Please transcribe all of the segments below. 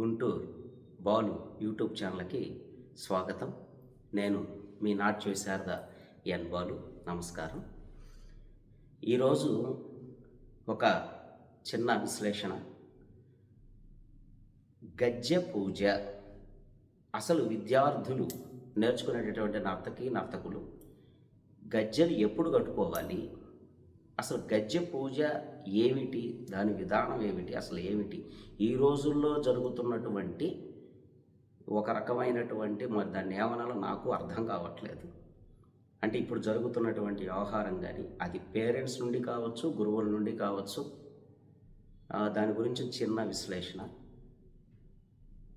Guntur Balu YouTube ఛానల్కి స్వాగతం. నేను మీ నాట్య శారద ఎన్ బాలు. నమస్కారం. ఈరోజు ఒక చిన్న విశ్లేషణ. గజ్జె పూజ. అసలు విద్యార్థులు నేర్చుకునేటటువంటి నర్తకి నర్తకులు గజ్జెలు ఎప్పుడు కట్టుకోవాలి? అసలు గజ్జె పూజ ఏమిటి? దాని విధానం ఏమిటి? అసలు ఏమిటి? ఈ రోజుల్లో జరుగుతున్నటువంటి ఒక రకమైనటువంటి మరి దాన్ని ఏమనాలో నాకు అర్థం కావట్లేదు. అంటే ఇప్పుడు జరుగుతున్నటువంటి వ్యవహారం కానీ అది పేరెంట్స్ నుండి కావచ్చు గురువుల నుండి కావచ్చు దాని గురించి చిన్న విశ్లేషణ.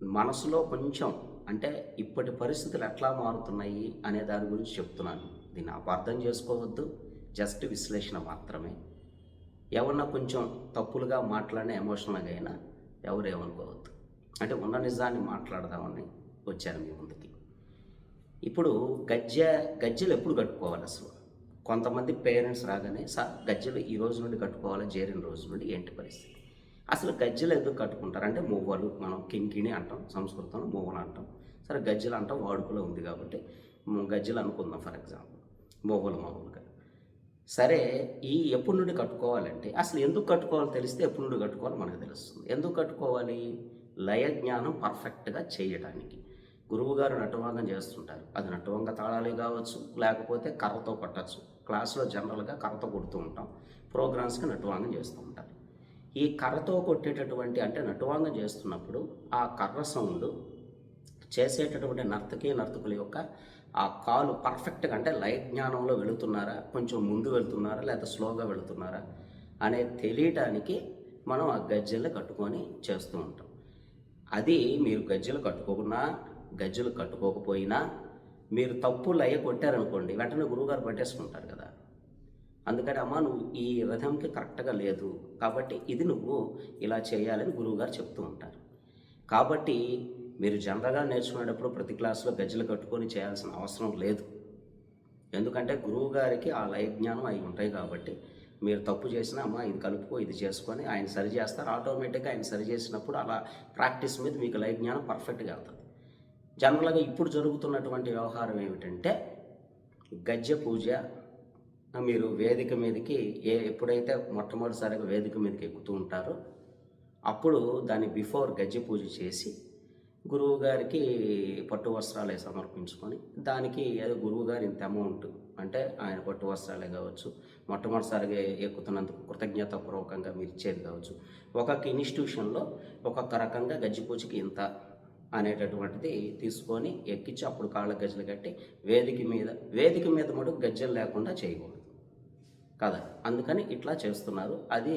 మనసులో కొంచెం అంటే ఇప్పటి పరిస్థితులు ఎట్లా మారుతున్నాయి అనే దాని గురించి చెప్తున్నాను. దీన్ని అపార్థం చేసుకోవద్దు. జస్ట్ విశ్లేషణ మాత్రమే. ఎవరన్నా కొంచెం తప్పులుగా మాట్లాడిన ఎమోషనల్గా అయినా ఎవరేమనుకోవద్దు. అంటే ఉన్న నిజాన్ని మాట్లాడదామని వచ్చాను మీ ముందుకి. ఇప్పుడు గజ్జె గజ్జెలు ఎప్పుడు కట్టుకోవాలి అసలు? కొంతమంది పేరెంట్స్ రాగానే సార్ గజ్జెలు ఈ రోజు నుండి కట్టుకోవాలి చేరిన రోజు నుండి ఏంటి పరిస్థితి? అసలు గజ్జెలు ఎందుకు కట్టుకుంటారు? అంటే మువ్వలు మనం కింకిణి అంటాం సంస్కృతంలో మువ్వలు అంటాం. సరే గజ్జెలు అంటాం వాడుకలో ఉంది కాబట్టి గజ్జెలు అనుకుందాం ఫర్ ఎగ్జాంపుల్. మువ్వలు మామూలుగా సరే ఈ ఎప్పటి నుండి కట్టుకోవాలంటే అసలు ఎందుకు కట్టుకోవాలో తెలిస్తే ఎప్పటి నుండి కట్టుకోవాలో మనకు తెలుస్తుంది. ఎందుకు కట్టుకోవాలి? లయ జ్ఞానం పర్ఫెక్ట్గా చేయడానికి. గురువుగారు నటువంగం చేస్తుంటారు. అది నటువంగ తాళాలే కావచ్చు లేకపోతే కర్రతో కొట్టచ్చు. క్లాస్లో జనరల్గా కర్రతో కొడుతూ ఉంటాం. ప్రోగ్రామ్స్కి నటువాంగం చేస్తూ ఉంటారు. ఈ కర్రతో కొట్టేటటువంటి అంటే నటువాంగం చేస్తున్నప్పుడు ఆ కర్ర సౌండ్ చేసేటటువంటి నర్తకి నర్తకుల యొక్క ఆ కాలు పర్ఫెక్ట్గా అంటే లైట్ జ్ఞానంలో వెళుతున్నారా? కొంచెం ముందు వెళ్తున్నారా? లేదా స్లోగా వెళుతున్నారా? అనేది తెలియటానికి మనం ఆ గజ్జెలు కట్టుకొని చేస్తూ ఉంటాం. అది మీరు గజ్జెలు కట్టుకోకున్నా గజ్జెలు కట్టుకోకపోయినా మీరు తప్పు లయ కొట్టారనుకోండి వెంటనే గురువుగారు పట్టేసుకుంటారు కదా. అందుకని అమ్మ నువ్వు ఈ రథంకి కరెక్ట్గా లేదు. కాబట్టి ఇది నువ్వు ఇలా చేయాలని గురువుగారు చెప్తూ ఉంటారు. కాబట్టి మీరు జనరల్గా నేర్చుకునేటప్పుడు ప్రతి క్లాసులో గజ్జలు కట్టుకొని చేయాల్సిన అవసరం లేదు. ఎందుకంటే గురువు గారికి ఆ లయ జ్ఞానం అవి ఉంటాయి కాబట్టి మీరు తప్పు చేసినా అమ్మా ఇది కలుపుకో ఇది చేసుకొని ఆయన సరి చేస్తారు. ఆటోమేటిక్గా ఆయన సరి చేసినప్పుడు అలా ప్రాక్టీస్ మీద మీకు లయ జ్ఞానం పర్ఫెక్ట్గా వెళ్తుంది. జనరల్గా ఇప్పుడు జరుగుతున్నటువంటి వ్యవహారం ఏమిటంటే గజ్జె పూజ మీరు వేదిక మీదకి ఏ ఎప్పుడైతే మొట్టమొదటిసారిగా వేదిక మీదకి ఎక్కుతూ ఉంటారో అప్పుడు దాన్ని బిఫోర్ గజ్జె పూజ చేసి గురువు గారికి పట్టు వస్త్రాలే సమర్పించుకొని దానికి ఏదో గురువు గారి ఇంత అమౌంట్ అంటే ఆయన పట్టు వస్త్రాలే కావచ్చు మొట్టమొదటిసారిగా ఎక్కుతున్నందుకు కృతజ్ఞతాపూర్వకంగా మీరు ఇచ్చేది కావచ్చు. ఒక్కొక్క ఇన్స్టిట్యూషన్లో ఒక్కొక్క రకంగా గజ్జి పూజకి ఇంత అనేటటువంటిది తీసుకొని ఎక్కించి అప్పుడు కాళ్ళ గజ్జలు కట్టి వేదిక మీద వేదిక మీద మటుకు గజ్జలు లేకుండా చేయకూడదు. కదా? అందుకని ఇట్లా చేస్తున్నారు. అది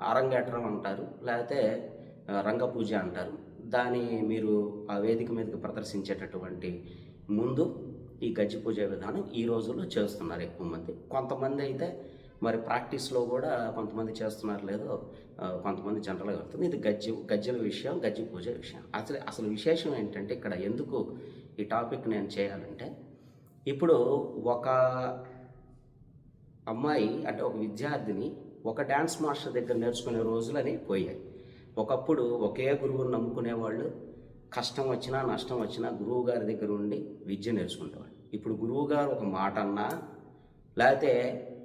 అరంగేట్రం అంటారు లేకపోతే రంగపూజ అంటారు. దాని మీరు ఆ వేదిక మీదకి ప్రదర్శించేటటువంటి ముందు ఈ గజ్జి పూజ విధానం ఈ రోజుల్లో చేస్తున్నారు ఎక్కువ మంది. కొంతమంది అయితే మరి ప్రాక్టీస్లో కూడా కొంతమంది చేస్తున్నారు లేదో కొంతమంది జనరల్గా వెళ్తుంది ఇది గజ్జి గజ్జల విషయం గజ్జి పూజ విషయం. అసలు అసలు విశేషం ఏంటంటే ఇక్కడ ఎందుకు ఈ టాపిక్ నేను చేయాలంటే ఇప్పుడు ఒక అమ్మాయి అంటే ఒక విద్యార్థిని ఒక డ్యాన్స్ మాస్టర్ దగ్గర నేర్చుకునే రోజులని పోయాయి. ఒకప్పుడు ఒకే గురువుని నమ్ముకునేవాళ్ళు కష్టం వచ్చినా నష్టం వచ్చినా గురువు గారి దగ్గర ఉండి విద్య నేర్చుకునేవాళ్ళు ఇప్పుడు గురువు గారు ఒక మాట అన్నా లేకపోతే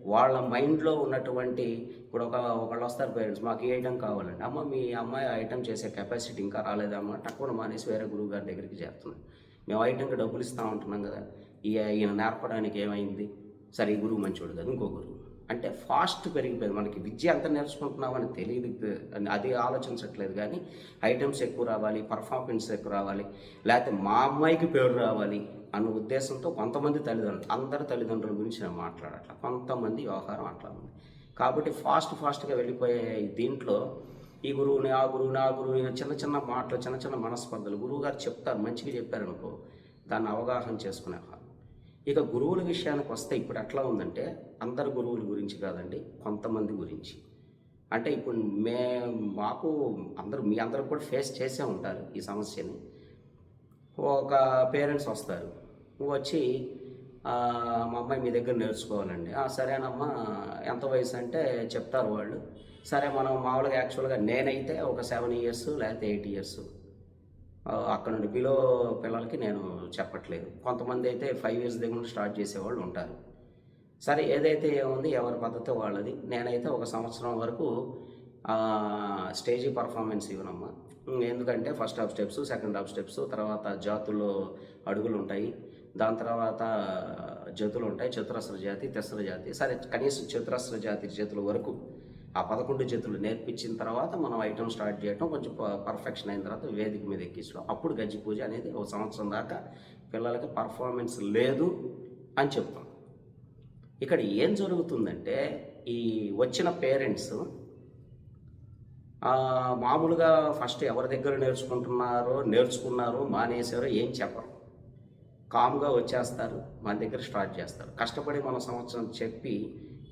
వాళ్ళ మైండ్లో ఉన్నటువంటి ఇప్పుడు ఒక ఒకళ్ళు వస్తారు పేరెంట్స్ మాకు ఏ ఐటమ్ కావాలండి? అమ్మ మీ అమ్మాయి ఐటమ్ చేసే కెపాసిటీ ఇంకా రాలేదమ్మా టక్కున మానేసి వేరే గురువు గారి దగ్గరికి చేస్తున్నాం మేము ఐటమ్కి డబ్బులు ఇస్తా ఉంటున్నాం కదా ఈ ఈయన నేర్పడానికి ఏమైంది? సరే ఈ గురువు మంచోడు కదా ఇంకో గురువు. అంటే ఫాస్ట్ పెరిగిపోయింది. మనకి విద్య ఎంత నేర్చుకుంటున్నామని తెలియదు. అది ఆలోచించట్లేదు కానీ ఐటమ్స్ ఎక్కువ రావాలి పర్ఫార్మెన్స్ ఎక్కువ రావాలి లేకపోతే మా అమ్మాయికి పేరు రావాలి అన్న ఉద్దేశంతో కొంతమంది తల్లిదండ్రులు అందరి తల్లిదండ్రుల గురించి నేను మాట్లాడట్ల. కొంతమంది వ్యవహారం అట్లా ఉంది. కాబట్టి ఫాస్ట్ ఫాస్ట్గా వెళ్ళిపోయే దీంట్లో ఈ గురువుని ఆ గురువుని ఆ గురువుని చిన్న చిన్న మాటలు చిన్న చిన్న మనస్పర్ధలు గురువు గారు చెప్తారు మంచిగా చెప్పారనుకో దాన్ని అవగాహన చేసుకునే ఇక గురువుల విషయానికి వస్తే ఇప్పుడు ఎట్లా ఉందంటే అందరు గురువుల గురించి కాదండి కొంతమంది గురించి. అంటే ఇప్పుడు మే మాకు అందరూ మీ అందరూ కూడా ఫేస్ చేసే ఉంటారు ఈ సమస్యని. ఒక పేరెంట్స్ వస్తారు. వచ్చి మా అమ్మాయి మీ దగ్గర నేర్చుకోవాలండి. సరేనమ్మా ఎంత వయసు అంటే చెప్తారు వాళ్ళు. సరే మనం మామూలుగా యాక్చువల్గా నేనైతే ఒక సెవెన్ ఇయర్స్ లేకపోతే ఎయిట్ ఇయర్స్ అక్కడ నుండి బిలో పిల్లలకి నేను చెప్పట్లేదు. కొంతమంది అయితే ఫైవ్ ఇయర్స్ దగ్గర స్టార్ట్ చేసేవాళ్ళు ఉంటారు. సరే ఏదైతే ఏముంది ఎవరి పద్ధతి వాళ్ళది నేనైతే ఒక సంవత్సరం వరకు స్టేజీ పర్ఫార్మెన్స్ ఇవ్వనమ్మా. ఎందుకంటే first half steps second half steps తర్వాత జాతుల్లో అడుగులు ఉంటాయి. దాని తర్వాత జతులు ఉంటాయి చతురస్ర జాతి తెస్ర జాతి. సరే కనీసం చతురస్ర జాతి జతుల వరకు ఆ పదకొండు జతులు నేర్పించిన తర్వాత మనం ఐటమ్ స్టార్ట్ చేయటం కొంచెం పర్ఫెక్షన్ అయిన తర్వాత వేదిక మీద ఎక్కించడం. అప్పుడు గజ్జి పూజ అనేది ఒక సంవత్సరం దాకా పిల్లలకి పర్ఫార్మెన్స్ లేదు అని చెప్తాం. ఇక్కడ ఏం జరుగుతుందంటే ఈ వచ్చిన పేరెంట్స్ మామూలుగా ఫస్ట్ ఎవరి దగ్గర నేర్చుకుంటున్నారో నేర్చుకున్నారో మానేశారో ఏం చెప్పరు. కామ్గా వచ్చేస్తారు మన దగ్గర స్టార్ట్ చేస్తారు. కష్టపడి మనం సంవత్సరం చెప్పి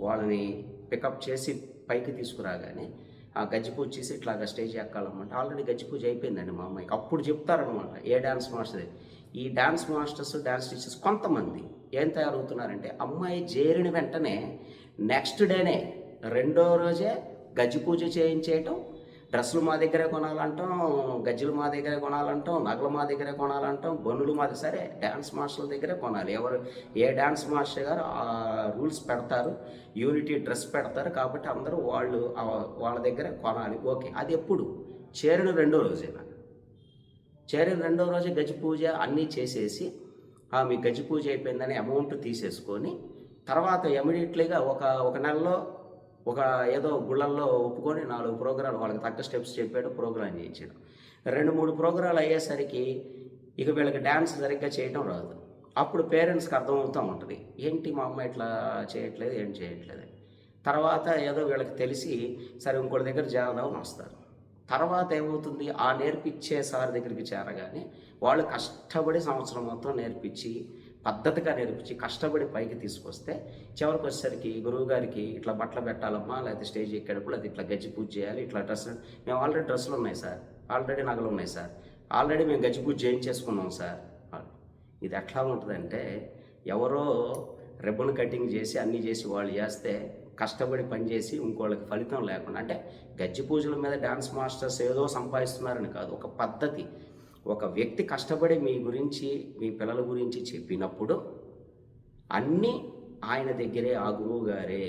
వాళ్ళని పికప్ చేసి పైకి తీసుకురాగానే ఆ గజ్జిపూజ చేసి ఇట్లాగా స్టేజ్ ఎక్కాలన్నమాట. ఆల్రెడీ గజ్జిపూజ అయిపోయిందండి మా అమ్మాయికి. అప్పుడు చెప్తారనమాట ఏ డ్యాన్స్ మాస్టర్? ఈ డ్యాన్స్ మాస్టర్స్ డ్యాన్స్ టీచర్స్ కొంతమంది ఏం తయారవుతున్నారంటే అమ్మాయి చేరిన వెంటనే నెక్స్ట్ డేనే రెండో రోజే గజ్జి పూజ చేయించేయటం డ్రెస్సులు మా దగ్గరే కొనాలంటాం గజ్జలు మా దగ్గరే కొనాలంటాం నగలు మా దగ్గరే కొనాలంటాం బనులు మా సరే డ్యాన్స్ మాస్టర్ల దగ్గరే కొనాలి. ఎవరు ఏ డ్యాన్స్ మాస్టర్ గారు ఆ రూల్స్ పెడతారు యూనిటీ డ్రెస్ పెడతారు కాబట్టి అందరూ వాళ్ళు వాళ్ళ దగ్గర కొనాలి. ఓకే అది ఎప్పుడు? చేరిన రెండో రోజేనా? చేరిన రెండో రోజే గజ పూజ అన్నీ చేసేసి ఆ, మీ గజ పూజ అయిపోయిందని అమౌంట్ తీసేసుకొని తర్వాత ఎమిడియట్లీగా ఒక ఒక నెలలో ఒక ఏదో గుళ్ళల్లో ఒప్పుకొని నాలుగు ప్రోగ్రాలు వాళ్ళకి తగ్గ స్టెప్స్ చెప్పాడు ప్రోగ్రాం చేయించాడు. రెండు మూడు ప్రోగ్రాలు అయ్యేసరికి ఇక వీళ్ళకి డ్యాన్స్ సరిగ్గా చేయటం రాదు. అప్పుడు పేరెంట్స్కి అర్థమవుతూ ఉంటుంది ఏంటి మా అమ్మ ఇట్లా చేయట్లేదు ఏం చేయట్లేదు? తర్వాత ఏదో వీళ్ళకి తెలిసి సరే ఇంకోటి దగ్గర చేరదామని వస్తారు. తర్వాత ఏమవుతుంది ఆ నేర్పించే సార్ దగ్గరికి చేరగానే వాళ్ళు కష్టపడి సంవత్సరం మొత్తం నేర్పించి పద్ధతిగా నేర్పించి కష్టపడి పైకి తీసుకొస్తే చివరికి వచ్చేసరికి గురువు గారికి ఇట్లా బట్టలు పెట్టాలమ్మా లేకపోతే స్టేజ్ ఎక్కేటప్పుడు అది ఇట్లా గజ్జి పూజ చేయాలి ఇట్లా డ్రెస్ మేము ఆల్రెడీ డ్రెస్సులు ఉన్నాయి సార్ ఆల్రెడీ నగలు ఉన్నాయి సార్ ఆల్రెడీ మేము గజ్జి పూజ చేయించేసుకున్నాం సార్. ఇది ఎట్లా ఉంటుందంటే ఎవరో రిబ్బన్ కటింగ్ చేసి అన్నీ చేసి వాళ్ళు చేస్తే కష్టపడి పనిచేసి ఇంకోళ్ళకి ఫలితం లేకుండా అంటే గజ్జి పూజల మీద డ్యాన్స్ మాస్టర్స్ ఏదో సంపాదిస్తున్నారని కాదు ఒక పద్ధతి. ఒక వ్యక్తి కష్టపడి మీ గురించి మీ పిల్లల గురించి చెప్పినప్పుడు అన్నీ ఆయన దగ్గరే ఆ గురువు గారే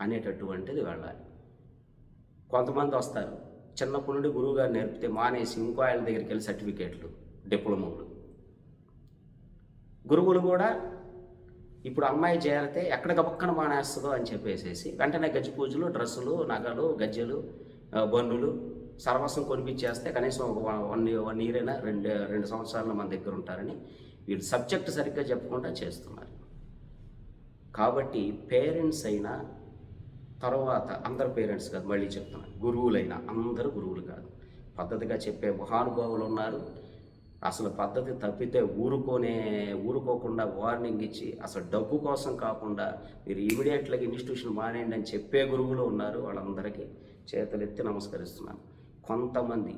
అనేటటువంటిది వెళ్ళాలి. కొంతమంది వస్తారు చిన్నప్పటి నుండి గురువు గారు నేర్పితే మానేసి ఇంకో ఆయన దగ్గరికి వెళ్ళి సర్టిఫికేట్లు డిప్లొమాలు. గురువులు కూడా ఇప్పుడు అమ్మాయి చేరితే ఎక్కడ గబక్కన మానేస్తుందో అని చెప్పేసేసి వెంటనే గజ్జి పూజలు డ్రెస్సులు నగలు గజ్జెలు బండులు సర్వస్వం కొనిపించేస్తే కనీసం వన్- వన్ ఇయర్ అయినా రెండు రెండు సంవత్సరాలు మన దగ్గర ఉంటారని వీళ్ళు సబ్జెక్ట్ సరిగ్గా చెప్పకుండా చేస్తున్నారు. కాబట్టి పేరెంట్స్ అయినా తర్వాత అందరు పేరెంట్స్ కాదు మళ్ళీ చెప్తున్నాను గురువులైనా అందరూ గురువులు కాదు. పద్ధతిగా చెప్పే మహానుభావులు ఉన్నారు. అసలు పద్ధతి తప్పితే ఊరుకోనే ఊరుకోకుండా వార్నింగ్ ఇచ్చి అసలు డబ్బు కోసం కాకుండా మీరు ఇమీడియట్గా ఇన్స్టిట్యూషన్ మానేయండి అని చెప్పే గురువులు ఉన్నారు వాళ్ళందరికీ. చేతులెత్తి నమస్కరిస్తున్నాను. కొంతమంది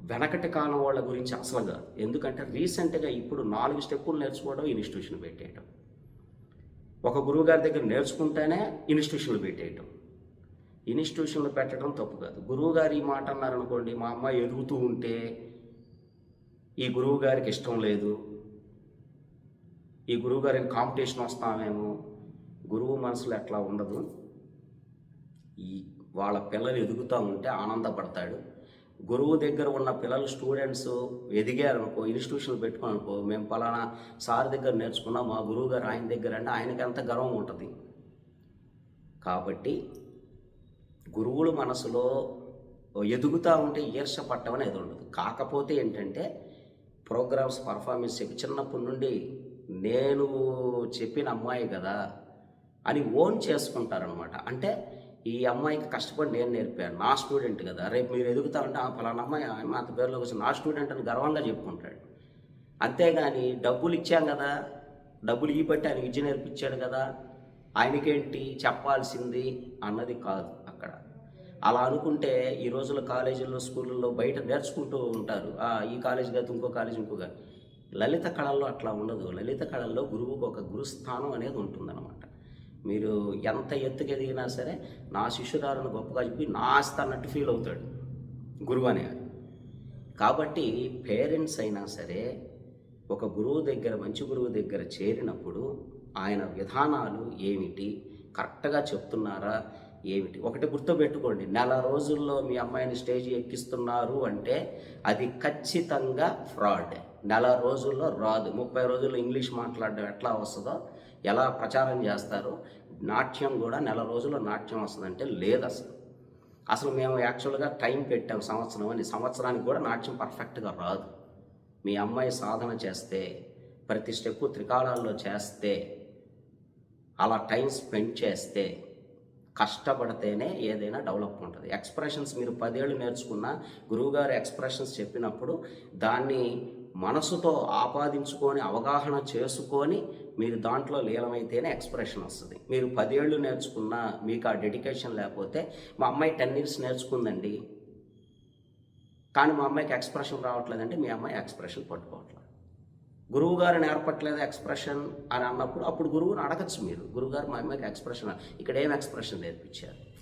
వెనకటి కాలం వాళ్ళ గురించి అసలు కాదు. ఎందుకంటే రీసెంట్గా ఇప్పుడు నాలుగు స్టెప్పులు నేర్చుకోవడం ఇన్స్టిట్యూషన్ పెట్టేయటం. ఒక గురువు గారి దగ్గర నేర్చుకుంటేనే ఇన్స్టిట్యూషన్లు పెట్టేయటం. ఇన్స్టిట్యూషన్లు పెట్టడం తప్పు కాదు. గురువు గారు ఈ మాట అన్నారనుకోండి మా అమ్మాయి ఎదుగుతూ ఉంటే ఈ గురువు గారికి ఇష్టం లేదు. ఈ గురువు గారికి కాంపిటీషన్ వస్తామేమో. గురువు మనసులో ఎట్లా ఉండదు? ఈ వాళ్ళ పిల్లలు ఎదుగుతూ ఉంటే ఆనందపడతాడు. గురువు దగ్గర ఉన్న పిల్లలు స్టూడెంట్స్ ఎదిగారనుకో ఇన్స్టిట్యూషన్ అనుకో మేము పలానా సార్ దగ్గర నేర్చుకున్నాం మా గురువు గారు ఆయన దగ్గర అంటే ఆయనకి ఎంత గర్వం ఉంటుంది. కాబట్టి గురువుల మనసులో ఎదుగుతూ ఉంటే ఈర్ష పట్టం అనేది ఉండదు. కాకపోతే ఏంటంటే ప్రోగ్రామ్స్ పర్ఫార్మెన్స్ చెప్పి చిన్నప్పటి నుండి నేను చెప్పిన అమ్మాయి కదా అని ఓన్ చేసుకుంటారనమాట అంటే ఈ అమ్మాయికి కష్టపడి నేను నేర్పాను. నా స్టూడెంట్ కదా. రేపు మీరు ఎదుగుతా ఉంటే ఆ ఫలానా అమ్మాయి మా పేరులో పేరులోకి వచ్చి నా స్టూడెంట్ అని గర్వంగా చెప్పుకుంటాడు. అంతేగాని డబ్బులు ఇచ్చాం కదా. డబ్బులు ఇవ్వబట్టి ఆయన విద్య నేర్పించాడు కదా. ఆయనకేంటి? చెప్పాల్సింది అన్నది కాదు అక్కడ. అలా అనుకుంటే ఈ రోజుల కాలేజీల్లో స్కూళ్ళల్లో బయట నేర్చుకుంటూ ఉంటారు. ఈ కాలేజ్ కాదు ఇంకో కాలేజ్ ఇంకోగా లలిత కళల్లో అట్లా ఉండదు. లలిత కళల్లో గురువుకు ఒక గురుస్థానం అనేది ఉంటుందన్నమాట. మీరు ఎంత ఎత్తుకు ఎదిగినా సరే నా శిష్యురాలను గొప్పగా చెప్పి నాస్త అన్నట్టు ఫీల్ అవుతాడు. గురువు అనే కాబట్టి పేరెంట్స్ అయినా సరే ఒక గురువు దగ్గర మంచి గురువు దగ్గర చేరినప్పుడు ఆయన విధానాలు ఏమిటి? కరెక్ట్గా చెప్తున్నారా? ఏమిటి? ఒకటి గుర్తుపెట్టుకోండి. నెల రోజుల్లో మీ అమ్మాయిని స్టేజ్ ఎక్కిస్తున్నారు అంటే అది ఖచ్చితంగా ఫ్రాడ్ నెల రోజుల్లో రాదు. ముప్పై రోజుల్లో ఇంగ్లీష్ మాట్లాడడం ఎట్లా వస్తుందో ఎలా ప్రచారం చేస్తారో నాట్యం కూడా నెల రోజుల్లో నాట్యం వస్తుందంటే లేదు అసలు. అసలు మేము యాక్చువల్గా టైం పెట్టాం సంవత్సరం అని. సంవత్సరానికి కూడా నాట్యం పర్ఫెక్ట్గా రాదు. మీ అమ్మాయి సాధన చేస్తే ప్రతి స్టెప్పు త్రికాలాల్లో చేస్తే అలా టైం స్పెండ్ చేస్తే కష్టపడితేనే ఏదైనా డెవలప్ ఉంటుంది. ఎక్స్ప్రెషన్స్ మీరు పదేళ్ళు నేర్చుకున్న గురువుగారు ఎక్స్ప్రెషన్స్ చెప్పినప్పుడు దాన్ని మనసుతో ఆపాదించుకొని అవగాహన చేసుకొని మీరు దాంట్లో లీలమైతేనే ఎక్స్ప్రెషన్ వస్తుంది. మీరు పదేళ్ళు నేర్చుకున్నా మీకు ఆ డెడికేషన్ లేకపోతే మా అమ్మాయి టెన్ ఇయర్స్ నేర్చుకుందండి. కానీ మా అమ్మాయికి ఎక్స్ప్రెషన్ రావట్లేదంటే మీ అమ్మాయి ఎక్స్ప్రెషన్ పట్టుకోవట్లేదు. గురువు గారు నేర్పట్లేదు ఎక్స్ప్రెషన్ అని అన్నప్పుడు అప్పుడు గురువుని అడగచ్చు మీరు. గురువుగారు మా అమ్మాయికి ఎక్స్ప్రెషన్ ఇక్కడ ఏం ఎక్స్ప్రెషన్ నేర్పించారు?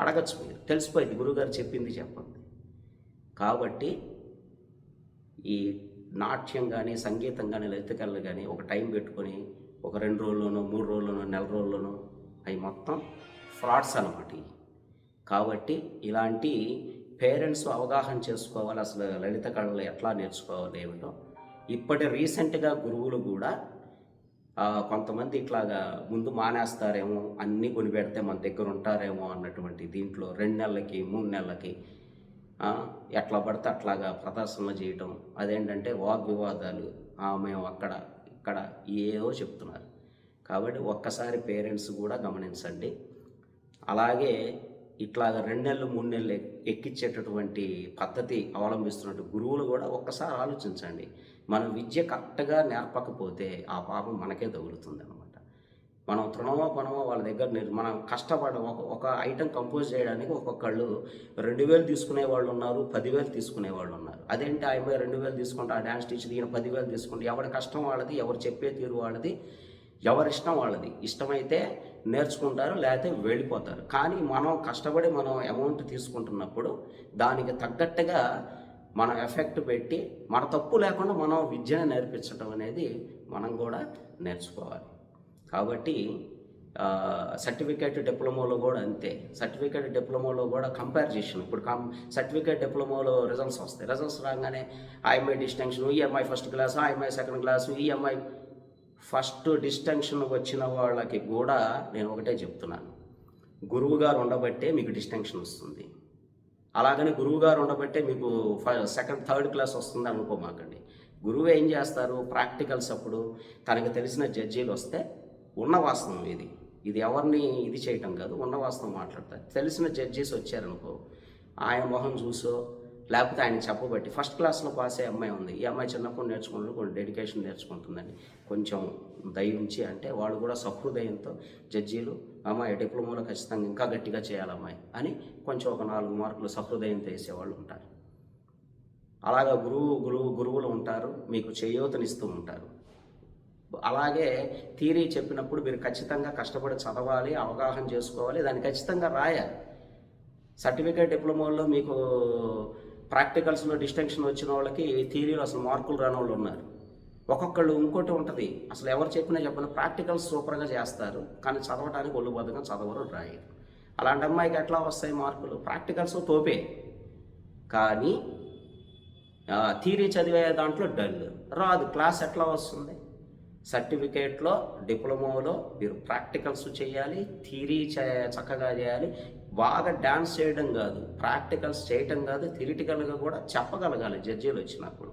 అడగచ్చు మీరు. తెలిసిపోయింది. గురువుగారు చెప్పింది చెప్పండి. కాబట్టి ఈ నాట్యం కానీ సంగీతం కానీ లలిత కళలు కానీ ఒక టైం పెట్టుకొని ఒక రెండు రోజుల్లోనో మూడు రోజుల్లోనో నెల రోజుల్లోనో అవి మొత్తం ఫ్రాడ్స్ అనమాట కాబట్టి ఇలాంటి పేరెంట్స్ అవగాహన చేసుకోవాలి అసలు లలిత కళలు ఎట్లా నేర్చుకోవాలి ఏమిటో ఇప్పటి రీసెంట్గా గురువులు కూడా కొంతమంది ఇట్లాగా ముందు మానేస్తారేమో అన్నీ కొనిపెడితే మన దగ్గర ఉంటారేమో అన్నటువంటి దీంట్లో రెండు నెలలకి మూడు నెలలకి ఎట్లా పడితే అట్లాగా ప్రదర్శనలు చేయటం అదేంటంటే వాగ్వివాదాలు మేము అక్కడ ఇక్కడ ఏవో చెప్తున్నారు. కాబట్టి ఒక్కసారి పేరెంట్స్ కూడా గమనించండి. అలాగే ఇట్లాగ రెండు నెలలు మూడు నెలలు ఎక్కించేటటువంటి పద్ధతి అవలంబిస్తున్నట్టు గురువులు కూడా ఒక్కసారి ఆలోచించండి. మనం విద్య కరెక్ట్గా నేర్పకపోతే ఆ పాపం మనకే తగులుతుంది మనం తృణమో పణమో వాళ్ళ దగ్గర మనం కష్టపడ ఒక ఒక ఐటెం కంపోజ్ చేయడానికి ఒక్కొక్కళ్ళు రెండు వేలు తీసుకునే వాళ్ళు ఉన్నారు పదివేలు తీసుకునే వాళ్ళు ఉన్నారు. అదేంటి ఆ అమ్మాయి రెండు వేలు తీసుకుంటే ఆ డ్యాన్స్ టీచర్ ఈయన పదివేలు తీసుకుంటే ఎవరి కష్టం వాళ్ళది ఎవరు చెప్పే తీరు వాళ్ళది ఎవరి ఇష్టం వాళ్ళది. ఇష్టమైతే నేర్చుకుంటారు లేకపోతే వెళ్ళిపోతారు. కానీ మనం కష్టపడి మనం అమౌంట్ తీసుకుంటున్నప్పుడు దానికి తగ్గట్టుగా మనం ఎఫెక్ట్ పెట్టి మన తప్పు లేకుండా మనం విద్యను నేర్పించడం అనేది మనం కూడా నేర్చుకోవాలి. కాబట్టి సర్టిఫికేట్ డిప్లొమాలో కూడా అంతే. సర్టిఫికేట్ డిప్లొమాలో కూడా కంపేర్ చేసాను ఇప్పుడు కం సర్టిఫికేట్ డిప్లొమాలో రిజల్ట్స్ వస్తాయి. రిజల్ట్స్ రాగానే IMI distinction EMI first class IMI second class EMI first distinction వచ్చిన వాళ్ళకి కూడా నేను ఒకటే చెప్తున్నాను. గురువు గారు ఉండబట్టే మీకు డిస్టింక్షన్ వస్తుంది. అలాగని గురువు గారు ఉండబట్టే మీకు సెకండ్ థర్డ్ క్లాస్ వస్తుంది అనుకోమాకండి. గురువు ఏం చేస్తారు? ప్రాక్టికల్స్ అప్పుడు తనకు తెలిసిన జడ్జీలు వస్తే ఉన్న వాస్తవం ఇది. ఇది ఎవరిని ఇది చేయటం కాదు ఉన్న వాస్తవం మాట్లాడతారు తెలిసిన జడ్జీస్ వచ్చారనుకో ఆయన మొహం చూసో లేకపోతే ఆయన చెప్పబట్టి ఫస్ట్ క్లాస్లో పాస్ అయ్యే అమ్మాయి ఉంది. ఈ అమ్మాయి చిన్నప్పుడు నేర్చుకుంటుంది కొంచెం డెడికేషన్ నేర్చుకుంటుందని కొంచెం దయించి అంటే వాళ్ళు కూడా సహృదయంతో జడ్జీలు అమ్మాయి డిప్లొమాలో ఖచ్చితంగా ఇంకా గట్టిగా చేయాలి అమ్మాయి అని కొంచెం ఒక నాలుగు మార్కులు సహృదయంతో వేసేవాళ్ళు ఉంటారు. అలాగా గురువు గురువు గురువులు ఉంటారు మీకు చేయూతనిస్తూ ఉంటారు. అలాగే థీరీ చెప్పినప్పుడు మీరు ఖచ్చితంగా కష్టపడి చదవాలి అవగాహన చేసుకోవాలి దాన్ని ఖచ్చితంగా రాయాలి. సర్టిఫికేట్ డిప్లొమాలో మీకు ప్రాక్టికల్స్లో డిస్టింక్షన్ వచ్చిన వాళ్ళకి థీరీలో అసలు మార్కులు రాని వాళ్ళు ఉన్నారు. ఒక్కొక్కళ్ళు ఇంకోటి ఉంటుంది. అసలు ఎవరు చెప్పినా చెప్పిన ప్రాక్టికల్స్ సూపర్గా చేస్తారు కానీ చదవడానికి ఒళ్ళు బద్దగా చదవరు రాయరు. అలాంటి అమ్మాయికి ఎట్లా వస్తాయి మార్కులు? ప్రాక్టికల్స్ తోపే. కానీ థీరీ చదివే దాంట్లో డల్. రాదు. క్లాస్ ఎట్లా వస్తుంది? సర్టిఫికేట్లో డిప్లొమాలో మీరు ప్రాక్టికల్స్ చేయాలి థియరీ చక్కగా చేయాలి. బాగా డ్యాన్స్ చేయడం కాదు ప్రాక్టికల్స్ చేయటం కాదు థిరిటికల్గా కూడా చెప్పగలగాలి జడ్జీలు వచ్చినప్పుడు.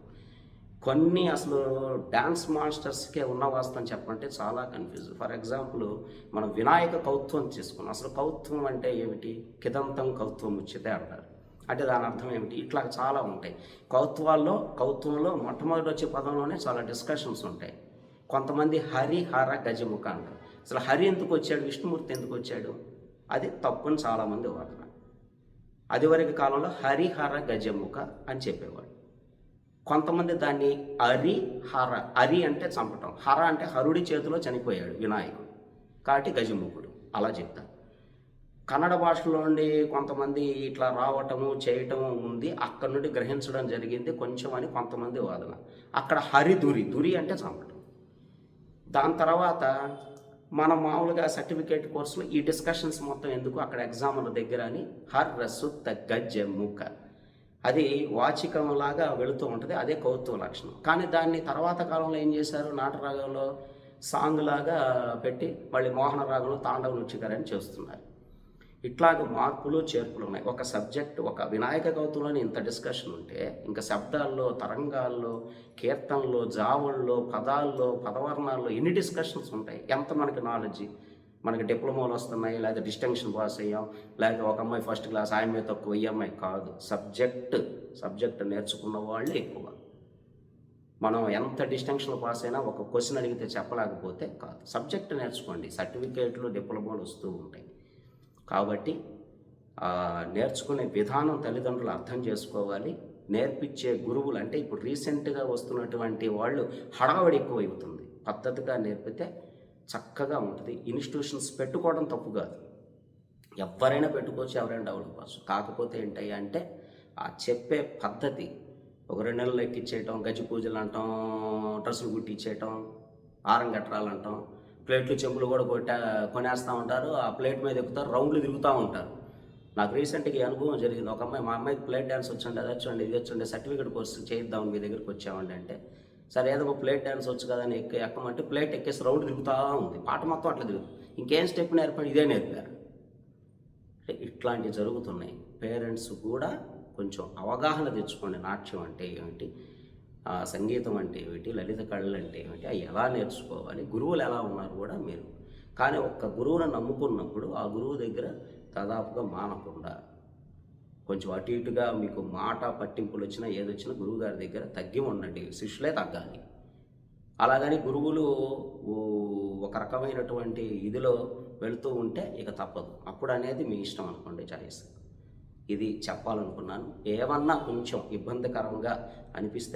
కొన్ని అసలు డ్యాన్స్ మాస్టర్స్కే ఉన్న వాస్తవం చెప్పంటే చాలా కన్ఫ్యూజ్. ఫర్ ఎగ్జాంపుల్ మనం వినాయక కౌత్వం తీసుకున్నాం. అసలు కౌత్వం అంటే ఏమిటి? కిదంతం కౌత్వం ఉచితే అంటారు. అంటే దాని అర్థం ఏమిటి? ఇట్లా చాలా ఉంటాయి. కౌత్వాల్లో కౌత్వంలో మొట్టమొదటి వచ్చే పదంలోనే చాలా డిస్కషన్స్ ఉంటాయి. కొంతమంది హరి హర గజముఖ అంటారు. అసలు హరి ఎందుకు వచ్చాడు? విష్ణుమూర్తి ఎందుకు వచ్చాడు? అది తప్పని చాలామంది వాదన అది వరకు కాలంలో హరిహర గజముఖ అని చెప్పేవాడు కొంతమంది దాన్ని అరి హర అరి అంటే చంపటం. హర అంటే హరుడి చేతిలో చనిపోయాడు వినాయకుడు. కాబట్టి గజముఖుడు అలా చెప్తారు. కన్నడ భాషలో నుండి కొంతమంది ఇట్లా రావటము చేయటము ఉంది. అక్కడ నుండి గ్రహించడం జరిగింది కొంచెం అని కొంతమంది వాదన. అక్కడ హరి దురి. దురి అంటే చంపడం దాని తర్వాత మనం మామూలుగా సర్టిఫికేట్ కోర్సులో ఈ డిస్కషన్స్ మొత్తం ఎందుకు అక్కడ ఎగ్జామ్ల దగ్గర అని హర్ రస్సు తగ్గ జమ్ముక అది వాచికంలాగా వెళుతూ ఉంటుంది అదే కౌతువ లక్షణం. కానీ దాన్ని తర్వాత కాలంలో ఏం చేశారు? నాటరాగంలో సాంగ్ లాగా పెట్టి మళ్ళీ మోహన రాగంలో తాండవ నృత్యకారని చేస్తున్నారు. ఇట్లాగ మార్పులు చేర్పులు ఉన్నాయి. ఒక సబ్జెక్ట్ ఒక వినాయక గౌతంలోని ఇంత డిస్కషన్ ఉంటే ఇంకా శబ్దాల్లో తరంగాల్లో కీర్తనలో జావుల్లో పదాల్లో పదవర్ణాల్లో ఎన్ని డిస్కషన్స్ ఉంటాయి? ఎంత మనకి నాలెడ్జ్? మనకి డిప్లొమాలు వస్తున్నాయి లేదా డిస్టింక్షన్ పాస్ అయ్యాం లేదా ఒక అమ్మాయి ఫస్ట్ క్లాస్ ఆ అమ్మాయి తక్కువ ఈ అమ్మాయి కాదు. సబ్జెక్ట్ సబ్జెక్ట్ నేర్చుకున్న వాళ్ళే ఎక్కువ. మనం ఎంత డిస్టింక్షన్ పాస్ అయినా ఒక క్వశ్చన్ అడిగితే చెప్పలేకపోతే కాదు. సబ్జెక్ట్ నేర్చుకోండి. సర్టిఫికేట్లు డిప్లొమాలు వస్తూ ఉంటాయి. కాబట్టి నేర్చుకునే విధానం తల్లిదండ్రులు అర్థం చేసుకోవాలి. నేర్పించే గురువులు అంటే ఇప్పుడు రీసెంట్గా వస్తున్నటువంటి వాళ్ళు హడావడి ఎక్కువ అవుతుంది పద్ధతిగా నేర్పితే చక్కగా ఉంటుంది. ఇన్స్టిట్యూషన్స్ పెట్టుకోవడం తప్పు కాదు. ఎవరైనా పెట్టుకోవచ్చు ఎవరైనా డెవలప్ కావచ్చు కాకపోతే ఏంటయ్యా అంటే ఆ చెప్పే పద్ధతి ఒక రెండు నెలలు ఎక్కిచ్చేయటం గజ పూజలు అంటాం డ్రెస్సులు కుట్టించేయటం ఆరం కట్టరాలంటాం ప్లేట్లు చెంబులు కూడా కొట్టా కొనేస్తూ ఉంటారు. ఆ ప్లేట్ మీద ఎక్కుతారు రౌండ్లు తిరుగుతూ ఉంటారు. నాకు రీసెంట్గా అనుభవం జరిగింది. ఒక అమ్మాయి మా అమ్మాయికి ప్లేట్ డ్యాన్స్ వచ్చండి అది వచ్చండి ఇది వచ్చండి సర్టిఫికేట్ కోర్సు చేయిద్దాం మీ దగ్గరికి వచ్చామండి అంటే సరే ఏదో ఒక ప్లేట్ డ్యాన్స్ వచ్చు కదా అని ఎక్కి ఎక్కమంటే ప్లేట్ ఎక్కేసి రౌండ్ తిరుగుతూ ఉంది. పాట మొత్తం అట్లా తిరుగుతుంది. ఇంకేం స్టెప్ నేర్పండి ఇదే నేర్పారు. ఇట్లాంటివి జరుగుతున్నాయి. పేరెంట్స్ కూడా కొంచెం అవగాహన తెచ్చుకోండి. నాట్యం అంటే ఏమిటి ఆ, సంగీతం అంటే ఏమిటి? లలిత కళలు అంటే ఏమిటి? అవి ఎలా నేర్చుకోవాలి? గురువులు ఎలా ఉన్నారు కూడా మీరు. కానీ ఒక్క గురువును నమ్ముకున్నప్పుడు ఆ గురువు దగ్గర దాదాపుగా మానకుండా. కొంచెం అటు ఇటుగా మీకు మాట పట్టింపులు వచ్చినా ఏదొచ్చినా గురువు గారి దగ్గర తగ్గి ఉండండి. శిష్యులే తగ్గాలి. అలాగని గురువులు ఒక రకమైనటువంటి ఇదిలో వెళుతూ ఉంటే ఇక తప్పదు. అప్పుడు అనేది మీ ఇష్టం అనుకోండి చాయిస్ ఇది చెప్పాలనుకున్నాను. ఏమన్నా కొంచెం ఇబ్బందికరంగా అనిపిస్తే